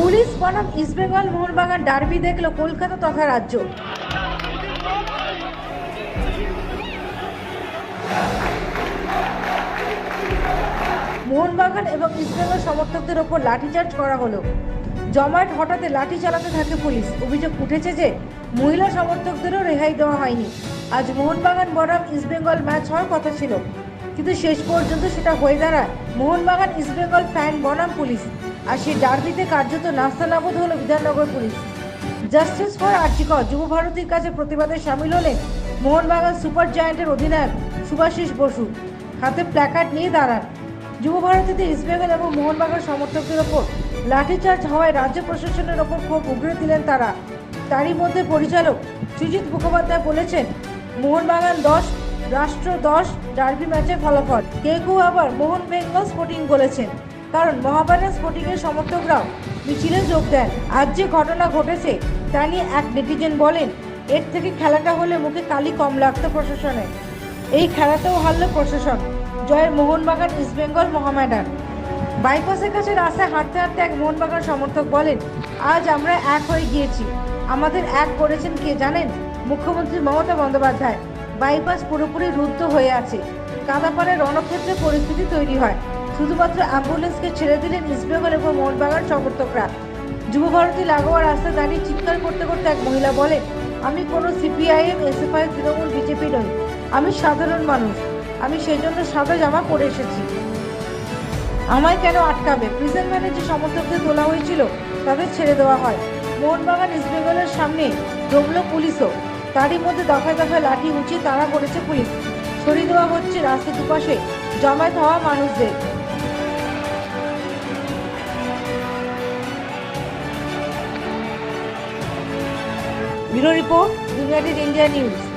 Police বনাম East Bengal Mohun Bagan, derby দেখল কলকাতা তথা রাজ্য। মোহনবাগান এবং ইস্টবেঙ্গল সমর্থকদের ওপর লাঠিচার্জ করা হলো। জমায়েত হঠাৎ লাঠি চালাতে থাকে পুলিশ। অভিযোগ উঠেছে যে, মহিলা সমর্থকদেরও রেহাই দেওয়া হয়নি। আজ মোহনবাগান, বনাম ইস্টবেঙ্গল ম্যাচ হওয়ার কথা ছিল। কিন্তু শেষ পর্যন্ত সেটা হয়ে দাঁড়ায়। মোহনবাগান ইস্টবেঙ্গল ফ্যান, বনাম পুলিশ। আর সেই ডার্বিতে কার্যত নাস্তানাবুদ হলো Bidhannagar police. Justice for RG Kar যুব ভারতীর কাছে প্রতিবাদে সামিল হলেন মোহনবাগান সুপার জায়েন্টের অধিনায়ক সুভাষিস বসু। হাতে প্ল্যাকার্ড নিয়ে দাঁড়ান। যুব ভারতীতে ইস্টবেঙ্গল এবং মোহনবাগান সমর্থকদের ওপর লাঠিচার্জ হওয়ায় রাজ্য প্রশাসনের ওপর ক্ষোভ উগড়ে দিলেন তারা। তারই মধ্যে পরিচালক সুজিত মুখোপাধ্যায় বলেছেন, মোহনবাগান দশ, রাষ্ট্র দশ, ডার্বি ম্যাচের ফলাফল। কেউ আবার মোহন বেঙ্গল স্পোর্টিং বলেছেন। কারণ মহাবাগান স্পোর্টিংয়ের সমর্থকরাও মিছিলে যোগ দেন। আজ যে ঘটনা ঘটেছে, তা নিয়ে এক নেটিজেন বলেন, এর থেকে খেলাটা হলে মুখে কালি কম লাগতো প্রশাসনের এই খেলাতেও হারল প্রশাসন। জয়ের মোহনবাগান ইস্টবেঙ্গল মহামেডান। বাইপাসের কাছে রাস্তায় হাঁটতে হাঁটতে এক মোহনবাগান সমর্থক বলেন, আজ আমরা এক হয়ে গিয়েছি। আমাদের এক করেছেন কে জানেন? মুখ্যমন্ত্রী মমতা বন্দ্যোপাধ্যায়। বাইপাস পুরোপুরি রুদ্ধ হয়ে আছে। কাদাপাড়ায় রণক্ষেত্রে পরিস্থিতি তৈরি হয়। শুধুমাত্র অ্যাম্বুলেন্সকে ছেড়ে দিলেন ইস্টবেঙ্গল এবং মোহনবাগান সমর্থকরা। যুবভারতী লাগোয়া রাস্তায় দাঁড়িয়ে চিৎকার করতে করতে এক মহিলা বলেন, আমি কোনো সিপিআইএম, এসএফআই, তৃণমূল, বিজেপি নই। আমি সাধারণ মানুষ। আমি সেই জন্য সাদা জামা পরে এসেছি। আমায় কেন আটকাবে? প্রিজন ভ্যানে যে সমর্থকদের তোলা হয়েছিল, তাদের ছেড়ে দেওয়া হয়। মোহনবাগান ইস্টবেঙ্গলের সামনে জমল পুলিশও। তারই মধ্যে দফায় দফায় লাঠি উঁচিয়ে তাড়া করেছে পুলিশ। সরিয়ে দেওয়া হচ্ছে রাস্তা দুপাশে। জমায়েত হওয়া মানুষদের। ব্যুরো রিপোর্ট দুনিয়াটির ইন্ডিয়া নিউজ।